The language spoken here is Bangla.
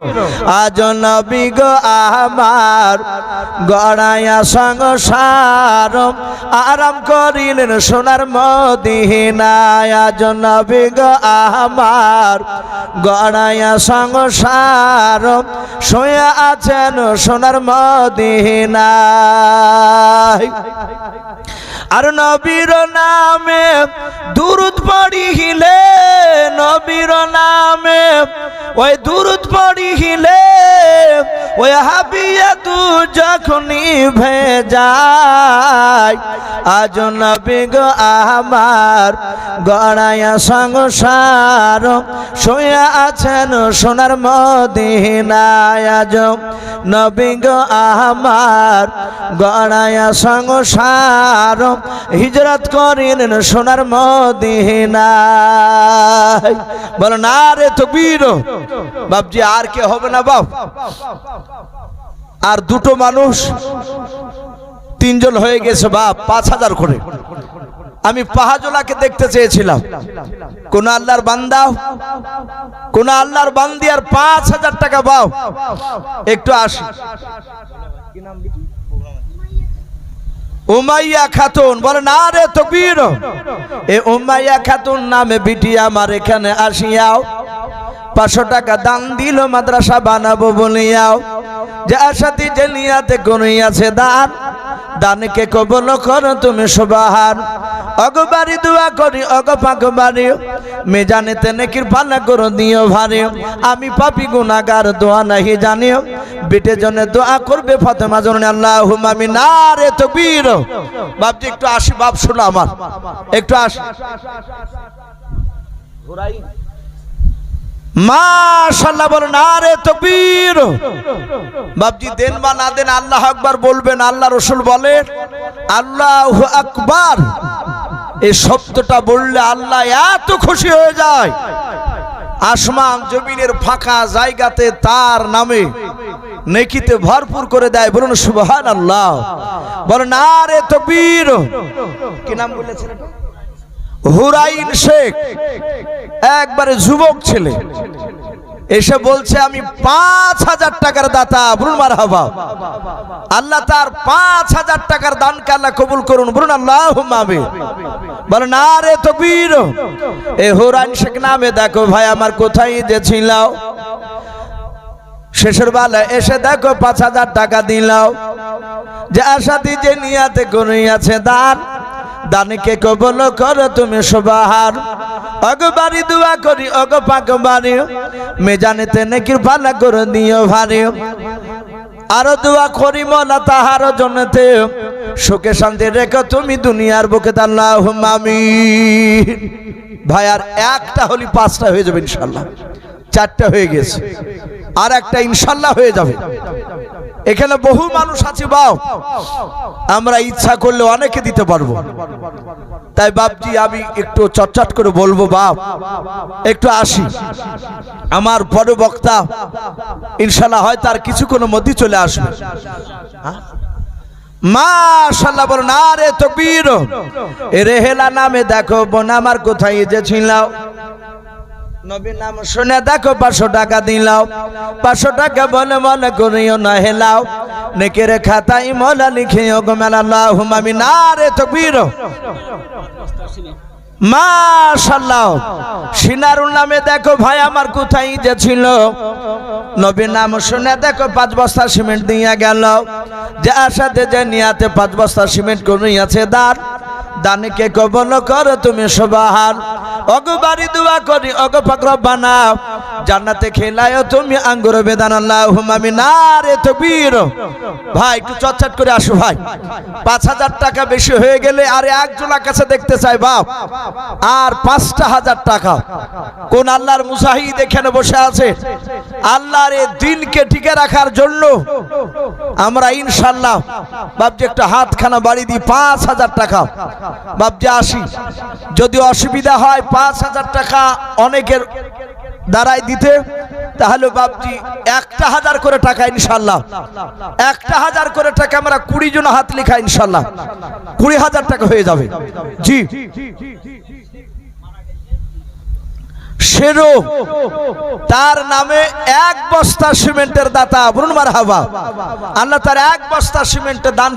আজ নবী গো আমার গড়াইয়া সংসার, আরাম করিলেন সোনার মদিনায়। আজ নবী গো আমার গড়াইয়া সংসার, শোয়া আছেন সোনার মদিনায়। আর নবীর নামে দুরুদ পড়িলে নবীর নামে ওই দুরুদ পড়িলে ওই হাবিয়া তু যখনই ভেজায়। আজ নবিগ আমার গড়াইয়া সংসার, শোয়া আছেন সোনার মদিনায় আজ। নবী গো আমার গড়াইয়া সংসার। হিজরত করিলেন সোনার মদিনায় বলো, না রে তো বীর বাপজি, আর কে হবে না বাপ? আর দুটো মানুষ, তিনজন হয়ে গেছে বাপ, পাঁচ হাজার করে। আমি পাহাজোলাকে দেখতে চেয়েছিলাম। কোন আল্লাহর বান্দা, কোন আল্লাহর বান্দি আর পাঁচ হাজার টাকা বাও একটু আসি। উমাইয়া বলে, না এ উমাইয়া নামে বিটি আমার এখানে পাঁচশো টাকা দান দিল মাদ্রাসা বানাবো যে নিয়াতে দান, দানকে কবল কর তুমি সুবাহার অগবারি দোয়া করি, অগ পাক বাড়ি। মেজানেতে নেকির পাল্লা করো দিও ভারে। আমি পাপি গুনাগার দোয়া নাহি জানিও। বিটে জনে দোয়া করবে ফাতেমা জনে আল্লাহ আমি না রে তো বীর বাপজি, একটু আসি, বাপ শোনো আমার। একটু আসি। মাশাল্লাহ বলেন আরে তকবীর। বাপজি, দেন বা না দেন, আল্লাহ আকবার বলবেন, আল্লাহ রসুল বলেন আল্লাহ আকবার। এই শব্দটা বললে আল্লাহ এত খুশি হয়ে যায়। আসমান জমিনের ফাঁকা জায়গাতে তার নামে নেকিতে ভরপুর করে দেয়। বলুন সুবহান আল্লাহ বলেন, আরে তকবীর। কি নাম বলেছেন হুরাইন শেখ। একবারে যুবক ছেলে। এসে বলছে, আমি পাঁচ হাজার টাকার দাতা বলুন মার হাবা আল্লাহ তার পাঁচ হাজার টাকার দানকে আল্লাহ কবুল করুন বলুন আল্লাহ মাবে না রে তো বীর এ হুরাইন শেখ নামে দেখো ভাই, আমার কোথায় যে ছিল শেষের বেলা এসে দেখো পাঁচ হাজার টাকা দিলাও। যে আশা আশাতি যে নিয়াতে আছে দান, দানকে কবল করো তুমি সুবাহার অগবারি দোয়া করি, অগ পাক বাড়ি মেজানেতে নেকির পালা করে দিও ভারি আরও দোয়া করি মলা তাহার জন্যতে সুখে শান্তি রেখো তুমি দুনিয়ার বুকে আল্লাহ আমি ভাই, আর একটা হলি পাঁচটা হয়ে যাবে ইনশাল্লাহ। চারটা হয়ে গেছে। আর একটা ইনশাল্লাহ হয়ে যাবে। এখানে বহু মানুষ আছে, বাও। আমরা ইচ্ছা করলে অনেকে দিতে পারব। তাই বাপজি, আমি একটু চটচট করে বলব, বাপ, একটু আসি। আমার বড় বক্তা, ইনশাল্লাহ হয় তার কিছুক্ষণের মধ্যে চলে আসবে। হ্যাঁ? মাশাল্লাহ, বলো, না রে নামে দেখো আমার কোথায় নাম দেখো, পাঁচশো টাকা পাঁচশো টাকা বলে মনে করিও না হেলাও। খাতাই মলা লিখিও গো মেলা হুমামি না রে তো বীর মাশাল্লাহ সিনারুল নামে দেখো ভাই, আমার কোথায় যে ছিল? নবীর নাম শুনে দেখো, পাঁচ বস্তা সিমেন্ট দিয়া গেল। যে আশাতে যে নিয়াতে পাঁচ বস্তা সিমেন্ট করিয়াছে দাঁড় দানকে কবল করো তুমি সবাহার অগবারি দোয়া করি, অগ পাকর বানাও জান্নাতে খেলায় তুমি আঙ্গুর বেদান আমি না রে ভাই, একটু চটচট করে আসো ভাই। পাঁচ হাজার টাকা বেশি হয়ে গেলে আর একজনের কাছে দেখতে চাই, বাপ। আর পাঁচটা হাজার টাকা। কোন আল্লাহর মুসাহিদ এখানে বসে আছে? আল্লাহর এ দিনকে টিকে রাখার জন্য আমরা ইনশাল্লাহ বাপজি, একটা হাতখানা বাড়ি দিই, পাঁচ হাজার টাকা। বাপজি, আসি। যদি অসুবিধা হয়, পাঁচ হাজার টাকা অনেকের দ্বারাই দিতে, তাহলে বাপজি একটা হাজার করে টাকা ইনশাল্লাহ। একটা হাজার করে টাকা আমরা কুড়ি জন হাত লেখা ইনশাল্লাহ। কুড়ি হাজার টাকা হয়ে যাবে। জি। সেরো তার নামে এক বস্তা সিমেন্টের দাতা, বলুন মার হাবা আল্লাহ তার এক বস্তা সিমেন্টের দানকে